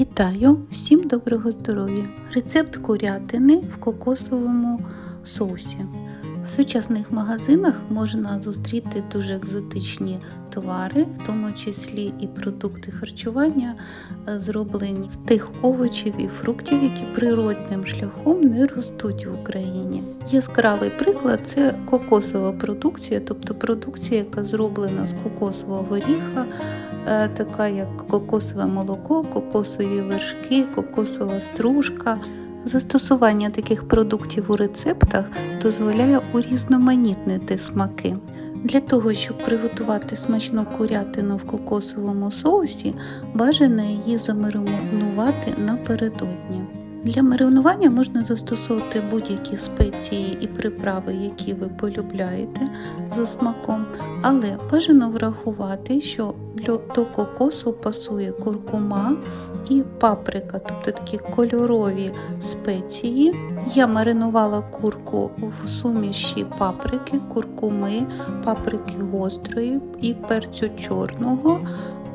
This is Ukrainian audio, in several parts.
Вітаю! Всім доброго здоров'я! Рецепт курятини в кокосовому соусі. В сучасних магазинах можна зустріти дуже екзотичні товари, в тому числі і продукти харчування, е, зроблені з тих овочів і фруктів, які природним шляхом не ростуть в Україні. Яскравий приклад це кокосова продукція, тобто продукція, яка зроблена з кокосового горіха, така як кокосове молоко, кокосові вершки, кокосова стружка. Застосування таких продуктів у рецептах дозволяє урізноманітнити смаки. Для того, щоб приготувати смачну курятину в кокосовому соусі, бажано її замаринувати напередодні. Для маринування можна застосовувати будь-які спеції і приправи, які ви полюбляєте за смаком, але бажано врахувати, що до кокосу пасує куркума і паприка, тобто такі кольорові спеції. Я маринувала курку в суміші паприки, куркуми, паприки гострої і перцю чорного.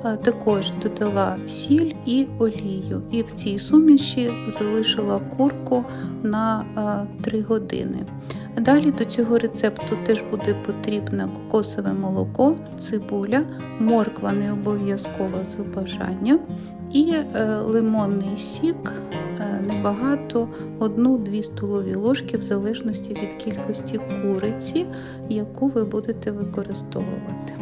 Також додала сіль і олію, і в цій суміші залишила курку на 3 години. Далі до цього рецепту теж буде потрібне кокосове молоко, цибуля, морква не обов'язково за бажанням і е, лимонний сік е, небагато, 1-2 столові ложки в залежності від кількості куриці, яку ви будете використовувати.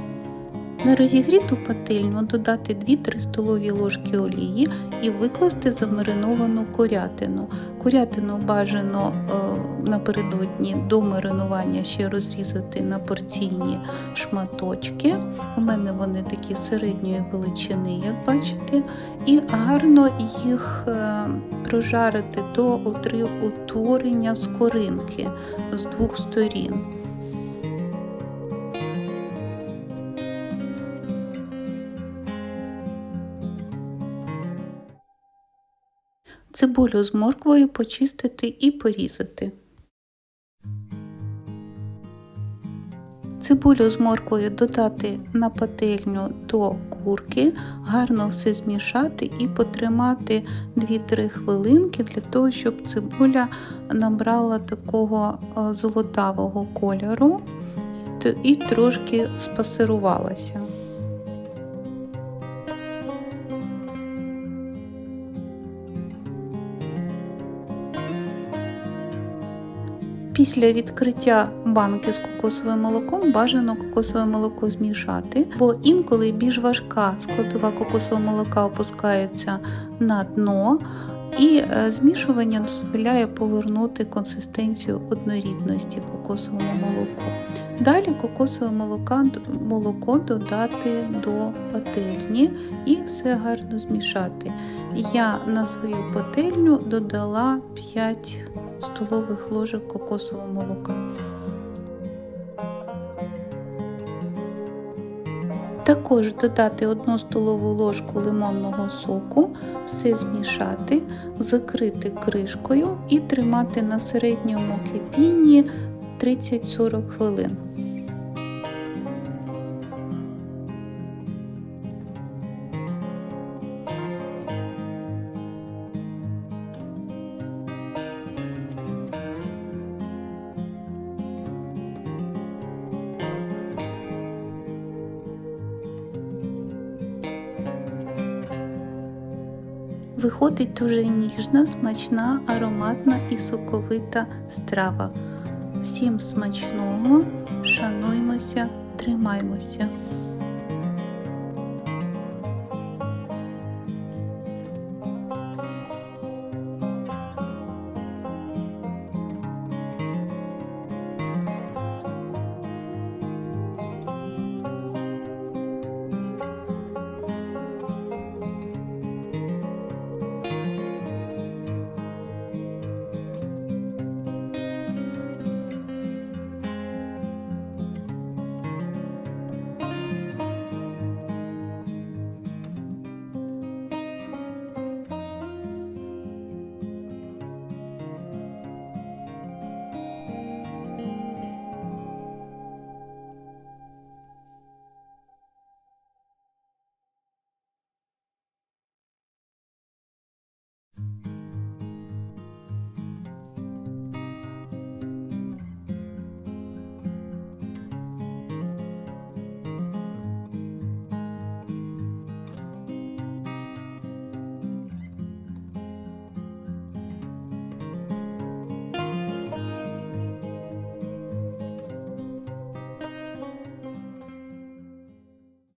На розігріту пательню додати 2-3 столові ложки олії і викласти замариновану курятину. Курятину бажано е, напередодні до маринування ще розрізати на порційні шматочки. У мене вони такі середньої величини, як бачите, і гарно їх е, прожарити до утворення скоринки з двох сторін. Цибулю з морквою почистити і порізати. Цибулю з морквою додати на пательню до курки, гарно все змішати і потримати 2-3 хвилинки для того, щоб цибуля набрала такого е, золотавого кольору і і трошки спасирувалася. Після відкриття банки з кокосовим молоком бажано кокосове молоко змішати, бо інколи більш важка складова кокосового молока опускається на дно, і е, змішування дозволяє повернути консистенцію однорідності кокосовому молоку. Далі кокосове молока, молоко додати до пательні і все гарно змішати. Я на свою пательню додала 5 столових ложок кокосового молока. Також додати 1 столову ложку лимонного соку, все змішати, закрити кришкою і тримати на середньому кипінні 30-40 хвилин. Виходить дуже ніжна, смачна, ароматна і соковита страва. Всім смачного, шануймося, тримаймося.